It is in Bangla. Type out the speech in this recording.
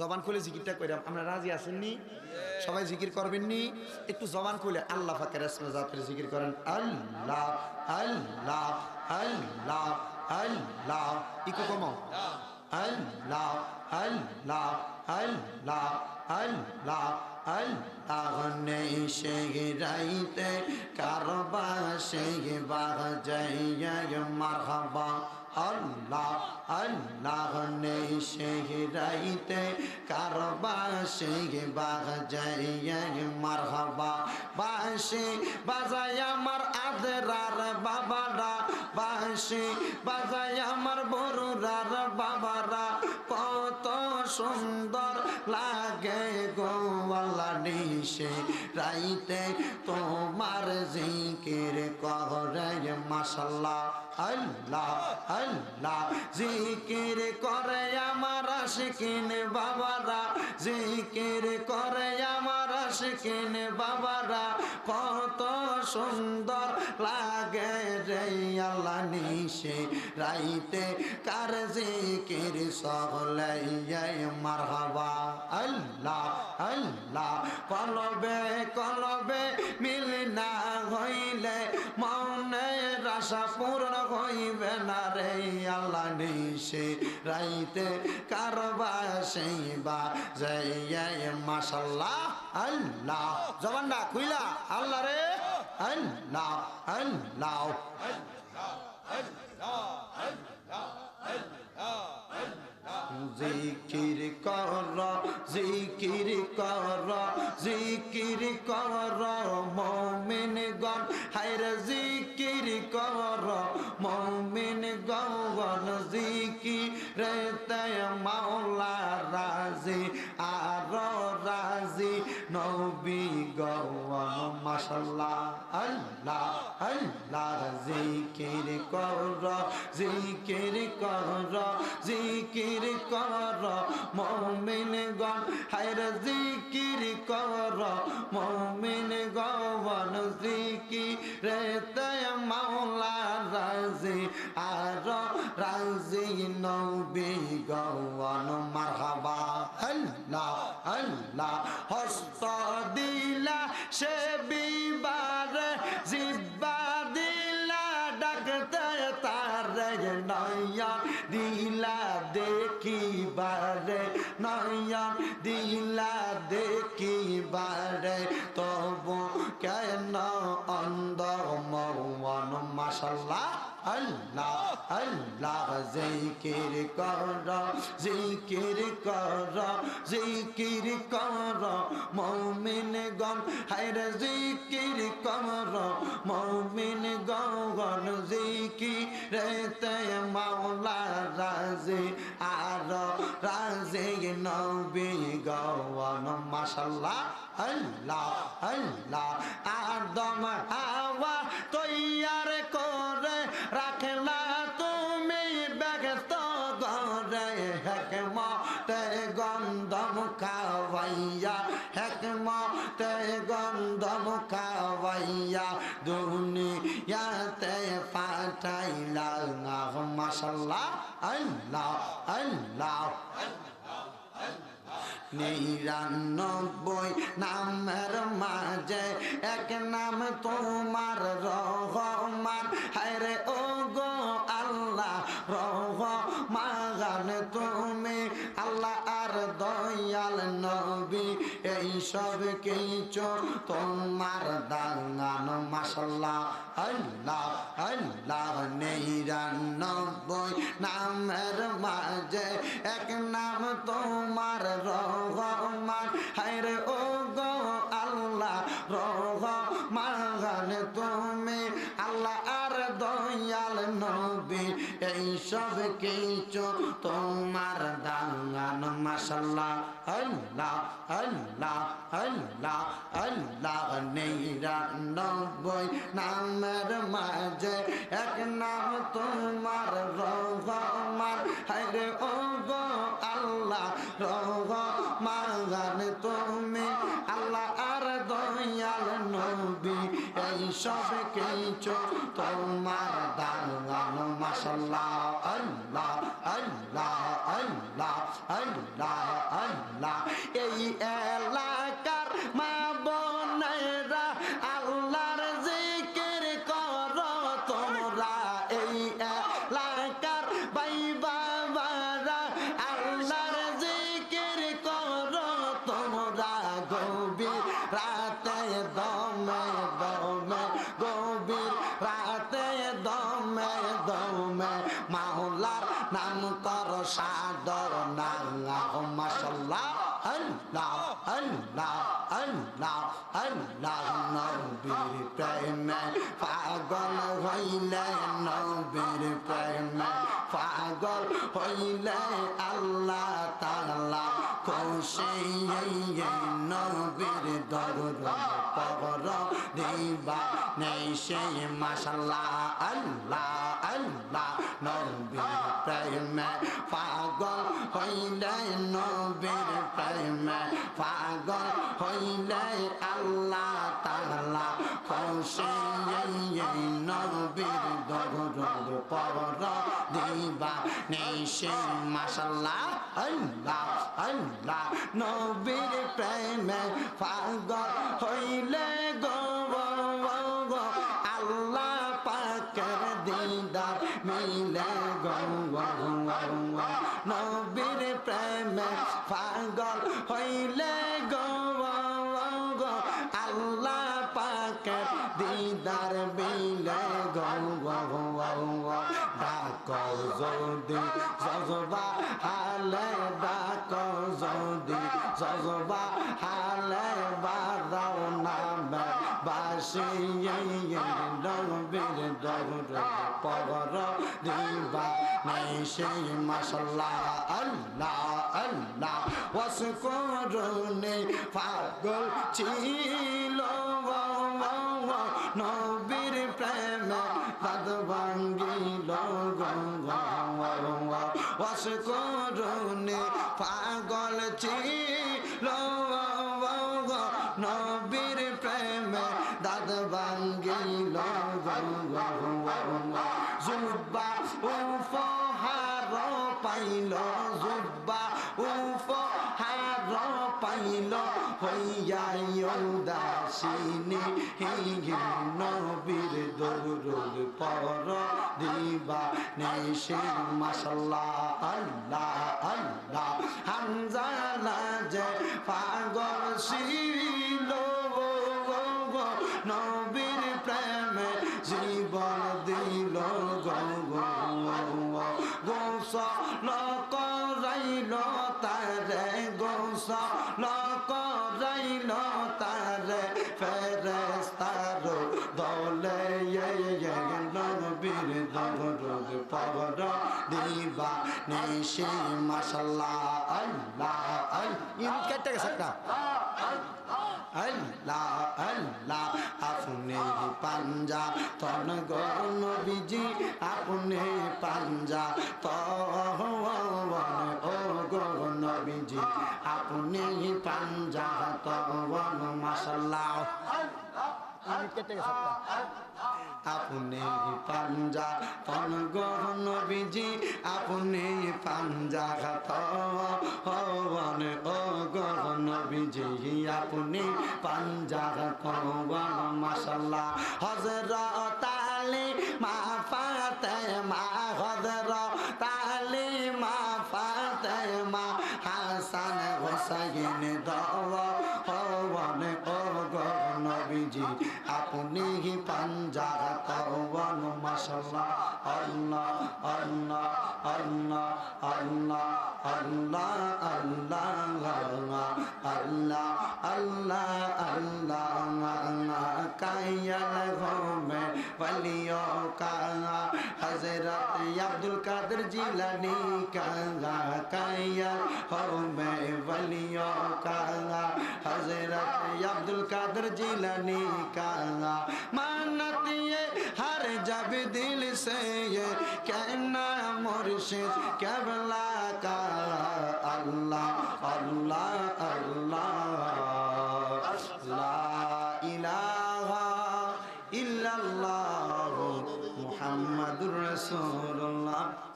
জবান খুলে জিকিরটা কইরাম। আমরা রাজি আছেননি? সবাই জিকির করবেননি? একটু জবান খুলে আল্লাহ ফাকের জাতের জিকির করেন। আল্লাহ আল্লাহ আল্লাহ আল্লাহ। ইকো কম। আল্লাহ আল্লাহ আল্লাহ আল্লাহ। আল্লাহ নেই সে রাইতে কারবা সে বাগ যাই মারহাবা। আল্লাহ আল্লাহ নেই সে রাইতে, কারবা সে বাগ যাই মারহাবা। বাসে বাজায় আমার আদরার বাবারা বাসে বাজায় আমার বড়রার বাবারা। কত সুন্দর লাগে গোয়ালা নিশে রাইতে, তোমার জিকির করে মাসাল্লাহ আল্লাহ আল্লাহ। জিকির করে আমার আশিকিন বাবারা। জিকির করে আমার আশিকিন বাবারা। কত সুন্দর লাগে রে আল্লাহ নিশে। রাইতে কার জিকির সকলে মারহাবা। আল্লাহ আল্লাহ। কলবে নিশে রাইতে কারবা সেই বা খুইলা আল্লাহ। রে। জিকির কর জিকির কর জিকির কর মমিন গণ হাইর জিকির কর মমিন গণ জিকির রে তাই মাওলা রাজি, আর রাজি। নবী গণ মাশাল্লাহ, আল্লাহ আল্লাহ, জিকির কর জিকির কর জিকির কর। মমিন গণ, হায়র জিকির কর। মমিন গণ, জিকির রে নবী গণ মারহাবা আল্লাহ আল্লাহ হস্ত দিলা, সে বিবার, জিব্বা দিলা, ডাকতে তার নয়ন দিলা, দেখিবারে নয়ন দিলা, দেখিবারে জিকির কর জিকির কর জিকির কর মৌমিন গণ হায়র জিকির কর মৌমিন গণ জিকির রে মাওলা রাজে, আর রাজে নবী গণ মাসাল্লাহ আল্লাহ আল্লাহ, আদম, হাওয়া নিরানব্বই নামের মাঝে এক নাম তোমার রহমান। হায় রে ও সব কিছু তোমার দাঙ্গান আল্লাহ আল্লাহ নিরানব্বই নামের মাঝে এক নাম তোমার রহমান। ও গো আল্লাহ, রহমান তুমি আল্লাহ আর দয়াল নবী। তোমার মাসাল্লাহ আল্লাহ আল্লাহ আল্লাহ আল্লাহ নিরানব্বই নামের মাঝে এক নাম তোমার রহমান। হায়রে ও গো আল্লাহ, রহমান তুমি আল্লাহ আর দয়াল নবী, এই সব কিছু তোমার দান মাসাল্লাহ আল্লাহ আল্লাহ আল্লাহ আল্লাহ আল্লাহ আল্লাহ এই এলাকার মা বোনেরা আল্লাহর জিকির কর তোমরা এই এলাকার ভাই বাবারা আল্লাহর জিকির কর তোমরা রাতে দমে দমে প্রেমে পাগল হইলে নবীর প্রেমে, পাগল হইলে আল্লাহ তাআলা খুশি নবীর দরুদ পগর দিবা নেই সেই মাশাল্লাহ, আল্লাহ আল্লাহ নবীর প্রেমে, পাগল হইলে নবীর প্রেমে, পাগল হইলে পগর দিবা সেই মাশাল্লাহ আল্লাহ আল্লাহ নবীর প্রেমে পাগল হইলে গো। আসিয়ে ডবের ডবর পবর দিবা নেই সেই মশলা আল্লাহ আল্লাহ ওয়াস করুনে পাগল ছিল নবীর প্রেমে হাত ভাঙ্গিল গঙ্গা ওয়াস কর পাইল, জুব্বা উপহার পাইল হইয়া দাসিনী নবীর দৌড় পর দিবা সে মশলা আল্লাহ আল্লাহ, হামজালা যে পাগল ছিল নবীর দলে নবীর দরদ পবর দিবা নিশি মশলা আল্লাহ আল্লাহ কেটে গেছে একটা আল্লাহ আল্লাহ আপনি পাঞ্জা তন গণ বিজি আপনি পাঞ্জা তহন ও গণ বিজি আপনি পাঞ্জা তহন মশলা কেটে গেছে আপনি পাঞ্জা তন গহন বিজি আপনি পাঞ্জা খাত হন ও মাসাল্লাহ হজরত আলী মা ফাতে মা হজরত আলী, মা ফাতে মা হাসান হোসাইন ও গহন বিজি আপনি পাঞ্জা তওয়ান মাশাল্লাহ আল্লাহ আল্লাহ আল্লাহ আল্লাহ আল্লাহ আল্লাহ আল্লাহ আল্লাহ আল্লাহ কায়াল ঘমে বলিও কাঙ্গা হাজরাতে আব্দুল কাদের জিলানি, কালা কাইয়া হরমে বলিও কালা। হাজরাতে আব্দুল কাদের জিলানি, কালা। মানতিয়ে হার যাবে দিল সে কেনা মুর্শিদ, কেবলা